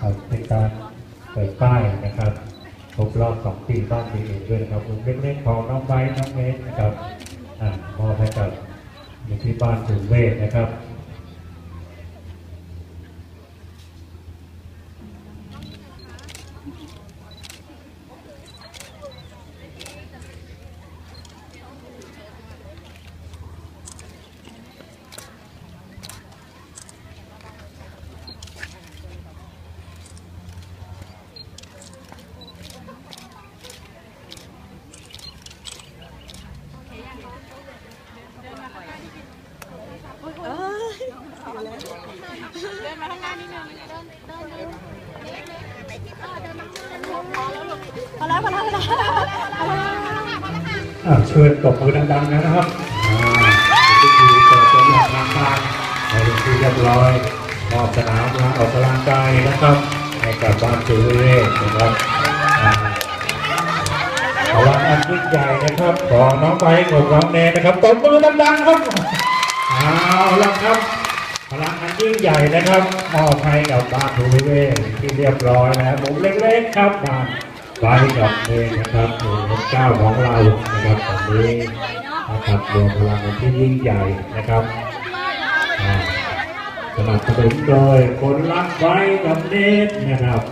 ครับเป็นการเปิดป้ายนะครับครบรอบสองปีบ้านปีเองด้วยนะครับวงเล็กๆของน้องไบน้องเมสนะครับอ่ามอบให้กับอยู่ที่บ้านสุเวศนะครับ เดินมาข้างหน้านิดนึงเดินเดินเดินเออเดินมาข้างหน้า พอแล้วพอแล้วพอแล้วพอแล้วอ่าเชิญตบมือดังๆนะครับอ่าพิธีเปิดตัวอย่างทางการในเป็นที่เรียบร้อยมอบสนามลานออกกำลังกายนะครับ ให้กับบ้านสุเวศนะครับอ่าพลังอันยิ่งใหญ่นะครับ ของน้องไบร์ทกับน้องเนยนะครับตบมือดังๆครับ เอาละครับ พลังอันยิ่งใหญ่นะครับมอบให้กับบ้านสุเวศที่เรียบร้อยนะครับผมเล็กๆครับบ้านไว้กับเพลงนะครับเพลงเจ้าของเรานะครับตอนนี้นะครับรวมพลังกันที่ยิ่งใหญ่นะครับอ่าสนับสนุนโดยคนรักไว้กับเนตนะครับ